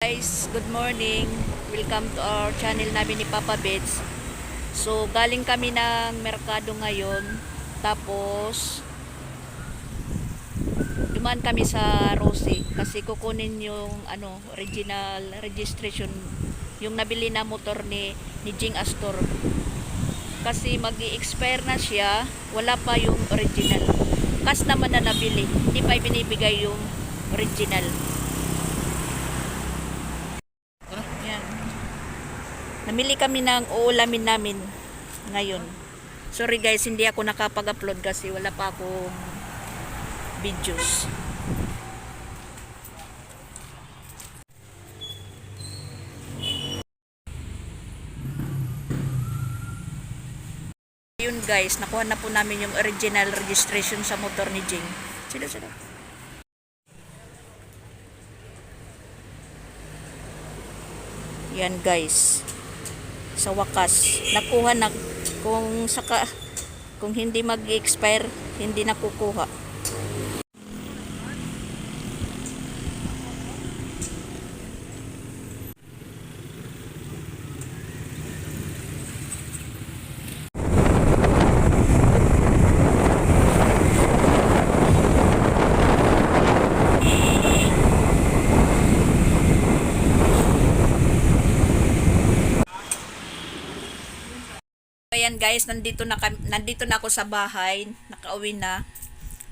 Guys, good morning. Welcome to our channel namin ni Papa Beds. So, galing kami ng merkado ngayon. Tapos, dumaan kami sa Rosy kasi kukunin yung ano, original registration yung nabili na motor ni, ni Jing Astor. Kasi mag expire na siya, wala pa yung original. Kas naman na nabili, hindi pa binibigay yung original. Yan. Namili kami ng uulamin namin ngayon. Sorry guys, hindi ako nakapag-upload kasi wala pa akong videos. Yun guys, nakuha na po namin yung original registration sa motor ni Jing. Sila sila. Yan guys. Sa wakas, nakuha na kung saka kung hindi mag-expire, hindi nakukuha. Guys, nandito na nandito na ako sa bahay, nakauwi na.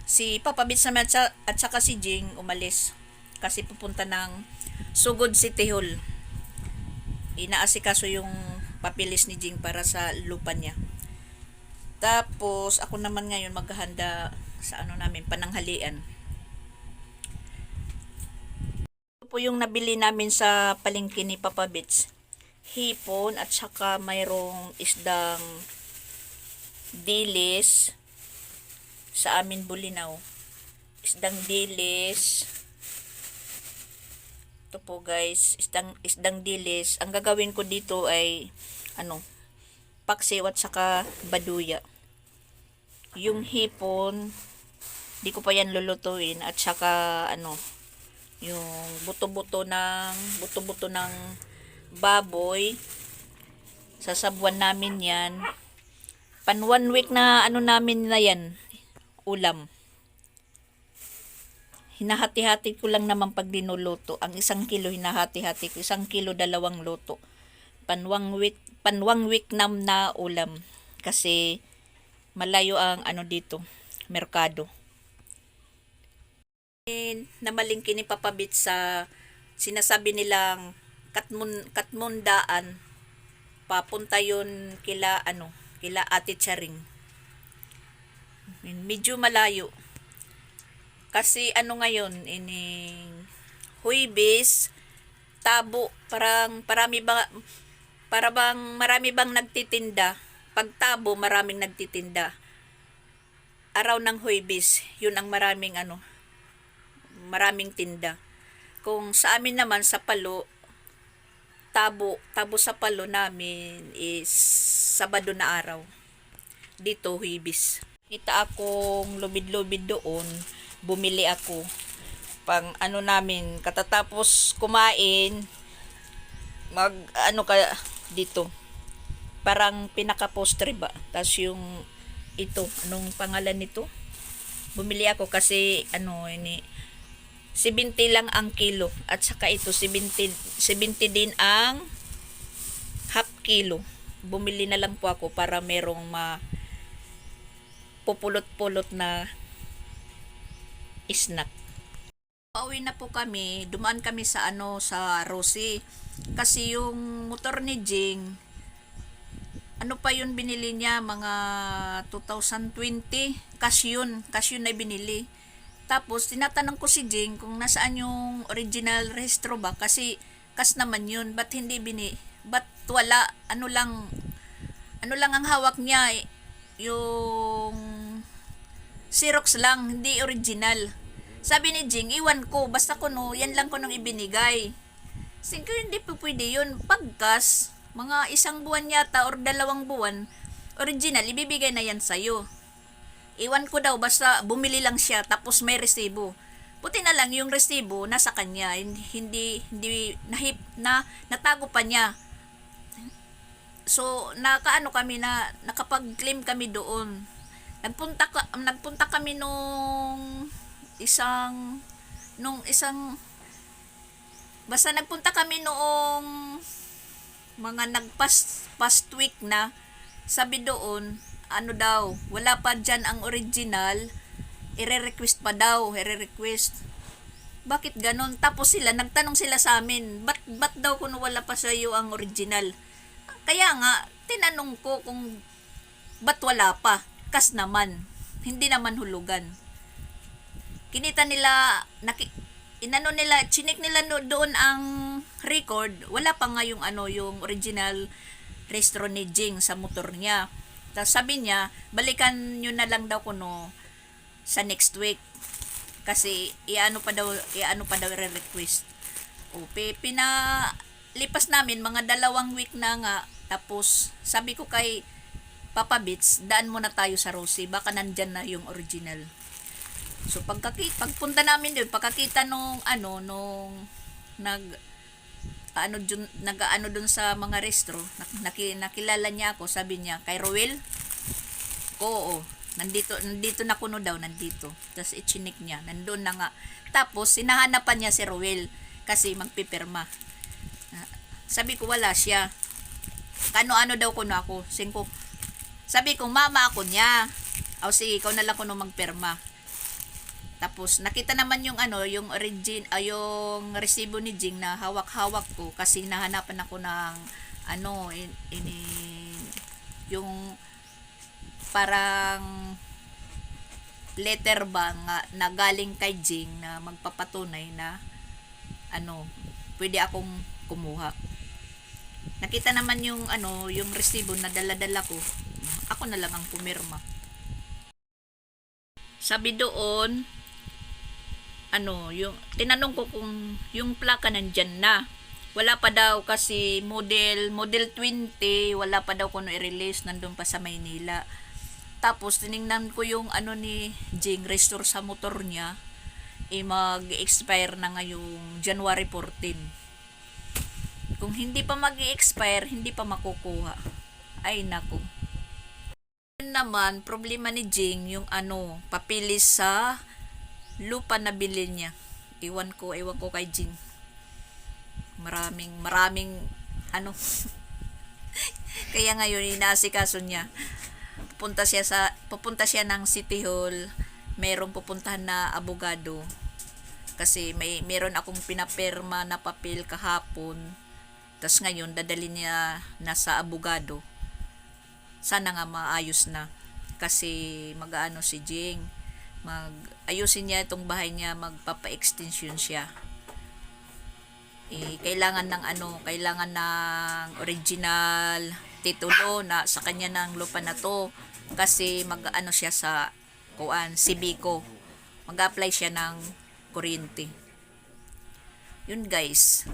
Si Papa Bits naman at, at saka si Jing umalis kasi pupunta ng Sugod City Hall. Inaasikaso yung papilis ni Jing para sa lupa niya. Tapos ako naman ngayon maghahanda sa ano namin pananghalian. Ito po yung nabili namin sa palengke ni Papa Bits hipon at saka mayroong isdang dilis sa amin bulinaw. Isdang dilis. Ito po guys, isdang, isdang dilis. Ang gagawin ko dito ay ano, paksiw at saka baduya. Yung hipon, di ko pa yan lulutuin at saka ano, yung buto-buto ng buto-buto ng baboy. Sasabuan namin yan. Pan one week na ano namin na yan. Ulam. Hinahati-hati ko lang naman pag dinuluto. Ang isang kilo hinahati-hati ko. Isang kilo dalawang luto. Panwang week, panwang week nam na ulam. Kasi malayo ang ano dito, merkado. Namalingki ni Papabit sa sinasabi nilang katmun, katmundaan. Papunta yun kila ano kila ate Charing. Medyo malayo. Kasi ano ngayon ining huibis tabo parang parami ba para bang marami bang nagtitinda? Pag tabo maraming nagtitinda. Araw ng huibis yun ang maraming ano maraming tinda. Kung sa amin naman sa palo tabo, tabo sa palo namin is Sabado na araw. Dito, Huibis. Kita akong lubid-lubid doon. Bumili ako. Pang ano namin, katatapos kumain, mag ano ka dito. Parang pinaka-postre ba? Tapos yung ito, anong pangalan nito? Bumili ako kasi ano, ini 70 lang ang kilo at saka ito 70 70 din ang half kilo. Bumili na lang po ako para merong ma pupulot-pulot na snack. Pauwi na po kami, dumaan kami sa ano sa Rosy. Kasi yung motor ni Jing ano pa yun binili niya mga 2020 cash yun cash yun na binili tapos, tinatanong ko si Jing kung nasaan yung original rehistro ba? Kasi, kas naman yun. Ba't hindi bini... Ba't wala? Ano lang... Ano lang ang hawak niya? eh, Yung... Xerox lang, hindi original. Sabi ni Jing, iwan ko. Basta ko no, yan lang ko nung ibinigay. Sige, hindi po pwede yun. Pagkas, mga isang buwan yata or dalawang buwan, original, ibibigay na yan sa'yo. Iwan ko daw, basta bumili lang siya, tapos may resibo. Buti na lang yung resibo nasa kanya, hindi hindi nahip na natago pa niya. So, nakaano kami na nakapag-claim kami doon. Nagpunta ka, nagpunta kami nung isang nung isang basta nagpunta kami noong mga nagpas past week na sabi doon ano daw wala pa dyan ang original ire-request pa daw ire-request. Bakit ganon tapos sila nagtanong sila sa amin bat bat daw kung wala pa sa iyo ang original? Kaya nga tinanong ko kung ba't wala pa. Kas naman hindi naman hulugan. Kinita nila naki, inano nila chinik nila no, doon ang record wala pa nga yung ano yung original registro ni Jing sa motor niya tapos sabi niya balikan nyo na lang daw kuno sa next week. Kasi iano pa daw iano pa daw re-request. O pina lipas namin mga dalawang week na nga. Tapos sabi ko kay Papa Bits daan muna tayo sa Rosie baka nandyan na yung original. So pagkaki pagpunta namin doon, pagkakita nung ano nung nag ano dun, nag-ano dun sa mga restro, nak, naki, nakilala niya ako, sabi niya, kay Roel? Ko, oo. Nandito, nandito na kuno daw, nandito. Tapos ichinik niya, nandun na nga. Tapos, sinahanapan niya si Roel kasi magpipirma. Ah, Sabi ko, wala siya. Kano-ano daw kuno ako. Singko, sabi ko, mama ako niya. O sige, ikaw na lang kuno magpirma. Tapos nakita naman yung ano, yung origin ay yung resibo ni Jing na hawak-hawak ko kasi nahanapan ako ng ano in, in- yung parang letter ba nga na galing kay Jing na magpapatunay na ano, pwede akong kumuha. Nakita naman yung ano, yung resibo na dala-dala ko. Ako na lang ang pumirma. Sabi doon, ano, yung tinanong ko kung yung plaka nandyan na. Wala pa daw kasi model model 20, wala pa daw kuno i-release nandun pa sa Maynila. Tapos tiningnan ko yung ano ni Jing restore sa motor niya. Eh mag-expire na ngayong January 14. Kung hindi pa mag-expire, hindi pa makukuha. Ay nako. Yun naman, problema ni Jing, yung ano, papilis sa lupa na bilhin niya. Iwan ko, iwan ko kay Jing. Maraming, maraming, ano, kaya ngayon, inaasikaso niya. Pupunta siya sa, pupunta siya ng City Hall, merong pupuntahan na abogado. Kasi may, meron akong pinapirma na papel kahapon. Tapos ngayon, dadali niya na sa abogado. Sana nga maayos na. Kasi mag-ano si Jing mag ayusin niya itong bahay niya magpapa-extension siya. Eh, kailangan ng ano kailangan ng original titulo na sa kanya ng lupa na to. Kasi mag ano siya sa kuan Civico mag-apply siya ng kuryente. Yun guys.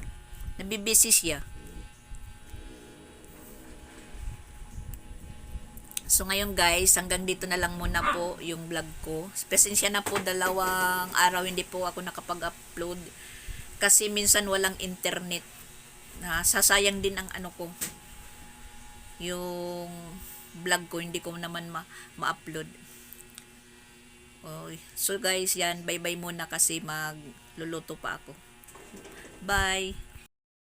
Nabibisi siya So ngayon guys, hanggang dito na lang muna po yung vlog ko. Pasensya na po dalawang araw hindi po ako nakapag-upload kasi minsan walang internet. Na sasayang din ang ano ko. Yung vlog ko hindi ko naman ma- ma-upload. Oy. So guys, yan bye-bye muna kasi magluluto pa ako. Bye.